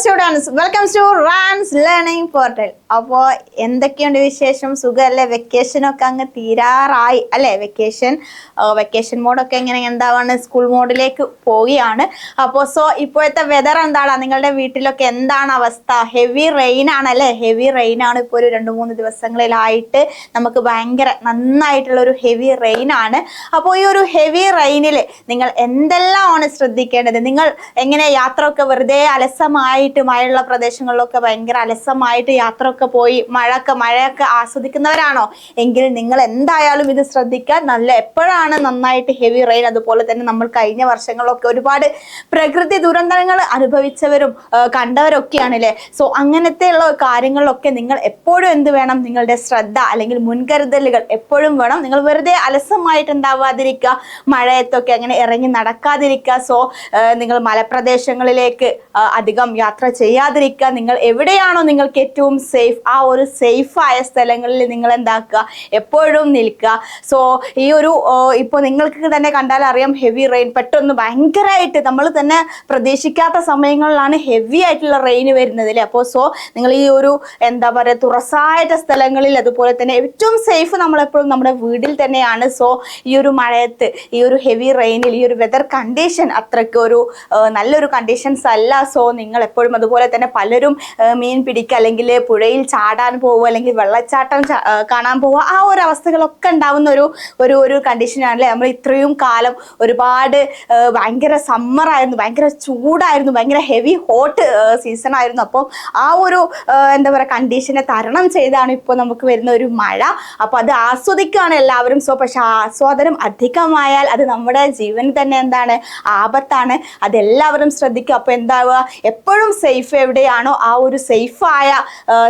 se students welcome to റാൻസ് learning portal അപ്പോ എന്തൊക്കെയുണ്ട് വിശേഷം? സുഖമല്ലേ വെക്കേഷനൊക്കെ അങ്ങ് തീരാറായി. അല്ലേ? വെക്കേഷൻ വെക്കേഷൻ മോഡൊക്കെ എങ്ങനെ എന്താണ് സ്കൂൾ മോഡിലേക്ക് പോവുകയാണ്. അപ്പോ സോ ഇപ്പോഴത്തെ വെതർ എന്താണ്? നിങ്ങളുടെ വീട്ടിലൊക്കെ എന്താണ് അവസ്ഥ? ഹെവി റെയിൻ ആണ് അല്ലേ? ഹെവി റെയിൻ ആണ് ഇപ്പോൾ ഒരു രണ്ട് മൂന്ന് ദിവസങ്ങളിലായിട്ട് നമുക്ക് ഭയങ്കര നന്നായിട്ടുള്ള ഒരു ഹെവി റെയിൻ ആണ്. അപ്പോൾ ഈ ഒരു ഹെവി റെയിനിൽ നിങ്ങൾ എന്തെല്ലാമാണ് ശ്രദ്ധിക്കേണ്ടത്? നിങ്ങൾ എങ്ങനെ യാത്ര ഒക്കെ വെറുതെ അലസമായിട്ട് മഴയുള്ള പ്രദേശങ്ങളിലൊക്കെ ഭയങ്കര അലസമായിട്ട് യാത്ര ഒക്കെ പോയി മഴയൊക്കെ മഴയൊക്കെ ആസ്വദിക്കുന്നവരാണോ? എങ്കിൽ നിങ്ങൾ എന്തായാലും ഇത് ശ്രദ്ധിക്കുക. നല്ല എപ്പോഴാണ് നന്നായിട്ട് ഹെവി റെയിൻ അതുപോലെ തന്നെ നമ്മൾ കഴിഞ്ഞ വർഷങ്ങളിലൊക്കെ ഒരുപാട് പ്രകൃതി ദുരന്തങ്ങൾ അനുഭവിച്ചവരും കണ്ടവരൊക്കെയാണ് അല്ലേ സോ അങ്ങനത്തെ ഉള്ള കാര്യങ്ങളിലൊക്കെ നിങ്ങൾ എപ്പോഴും എന്ത് വേണം? നിങ്ങളുടെ ശ്രദ്ധ അല്ലെങ്കിൽ മുൻകരുതലുകൾ എപ്പോഴും വേണം. നിങ്ങൾ വെറുതെ അലസമായിട്ട് ഉണ്ടാവാതിരിക്കുക മഴയത്തൊക്കെ അങ്ങനെ ഇറങ്ങി നടക്കാതിരിക്കുക. സോ നിങ്ങൾ മലപ്രദേശങ്ങളിലേക്ക് അധികം യാത്ര ചെയ്യാതിരിക്കുക നിങ്ങൾ എവിടെയാണോ നിങ്ങൾക്ക് ഏറ്റവും സേഫ് ആ ഒരു സേഫായ സ്ഥലങ്ങളിൽ നിങ്ങൾ എന്താക്കുക? എപ്പോഴും നിൽക്കുക. സോ ഈ ഒരു ഇപ്പോൾ നിങ്ങൾക്ക് തന്നെ കണ്ടാൽ അറിയാം ഹെവി റെയിൻ പെട്ടെന്ന് ഭയങ്കരമായിട്ട് നമ്മൾ തന്നെ പ്രതീക്ഷിക്കാത്ത സമയങ്ങളിലാണ് ഹെവി ആയിട്ടുള്ള റെയിൻ വരുന്നത് അല്ലേ? അപ്പോൾ സോ നിങ്ങൾ ഈ ഒരു എന്താ പറയുക തുറസായിട്ട് സ്ഥലങ്ങളിൽ അതുപോലെ തന്നെ ഏറ്റവും സേഫ് നമ്മളെപ്പോഴും നമ്മുടെ വീട്ടിൽ തന്നെയാണ്. സോ ഈ ഒരു മഴയത്ത് ഈ ഒരു ഹെവി റെയിനിൽ ഈ ഒരു വെതർ കണ്ടീഷൻ അത്രയ്ക്ക് ഒരു നല്ലൊരു കണ്ടീഷൻസ് അല്ല. സോ നിങ്ങൾ എപ്പോഴും അതുപോലെ തന്നെ പലരും മീൻ പിടിക്കുക അല്ലെങ്കിൽ പുഴയിൽ ചാടാൻ പോവുക അല്ലെങ്കിൽ വെള്ളച്ചാട്ടം കാണാൻ പോവുക ആ ഒരു അവസ്ഥകളൊക്കെ ഉണ്ടാവുന്ന ഒരു ഒരു ഒരു കണ്ടീഷനാണല്ലേ നമ്മൾ ഇത്രയും കാലം ഒരുപാട് ഭയങ്കര സമ്മറായിരുന്നു ഭയങ്കര ചൂടായിരുന്നു ഭയങ്കര ഹെവി ഹോട്ട് സീസൺ ആയിരുന്നു. അപ്പോൾ ആ ഒരു എന്താ പറയുക കണ്ടീഷനെ തരണം ചെയ്താണ് ഇപ്പോൾ നമുക്ക് വരുന്ന ഒരു മഴ. അപ്പോൾ അത് ആസ്വദിക്കുകയാണ് എല്ലാവരും. സോ പക്ഷെ ആസ്വാദനം അധികമായാൽ അത് നമ്മുടെ ജീവന് തന്നെ എന്താണ്? ആപത്താണ്. അതെല്ലാവരും ശ്രദ്ധിക്കുക. അപ്പോൾ എന്താവുക? എപ്പോഴും സേഫ് എവിടെയാണോ ആ ഒരു സേഫായ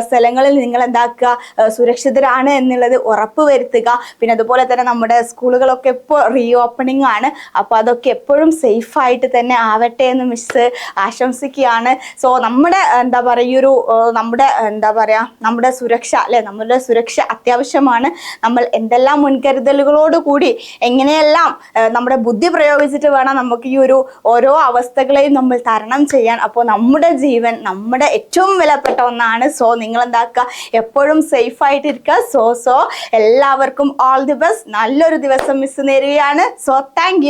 സ്ഥലങ്ങളിൽ നിങ്ങൾ എന്താക്കുക? സുരക്ഷിതരാണ് എന്നുള്ളത് ഉറപ്പ് വരുത്തുക. പിന്നെ അതുപോലെ തന്നെ നമ്മുടെ സ്കൂളുകളൊക്കെ ഇപ്പോൾ റീ ഓപ്പണിംഗ് ആണ്. അപ്പോൾ അതൊക്കെ എപ്പോഴും സേഫായിട്ട് തന്നെ ആവട്ടെ എന്ന് മിസ് ആശംസിക്കുകയാണ്. സോ നമ്മുടെ എന്താ പറയുക ഈ ഒരു നമ്മുടെ എന്താ പറയുക നമ്മുടെ സുരക്ഷ അല്ലെ? നമ്മുടെ സുരക്ഷ അത്യാവശ്യമാണ്. നമ്മൾ എന്തെല്ലാം മുൻകരുതലുകളോട് കൂടി എങ്ങനെയെല്ലാം നമ്മുടെ ബുദ്ധി പ്രയോഗിച്ചിട്ട് വേണം നമുക്ക് ഈ ഒരു ഓരോ അവസ്ഥകളെയും നമ്മൾ തരണം ചെയ്യാൻ. അപ്പോൾ നമ്മുടെ ജീവൻ നമ്മുടെ ഏറ്റവും വിലപ്പെട്ട ഒന്നാണ്. സോ നിങ്ങൾ എന്താക്കുക എപ്പോഴും സേഫ് ആയിട്ടിരിക്കുക. സോ സോ എല്ലാവർക്കും ഓൾ ദി ബെസ്റ്റ് നല്ലൊരു ദിവസം മിസ് നേരുകയാണ്. So thank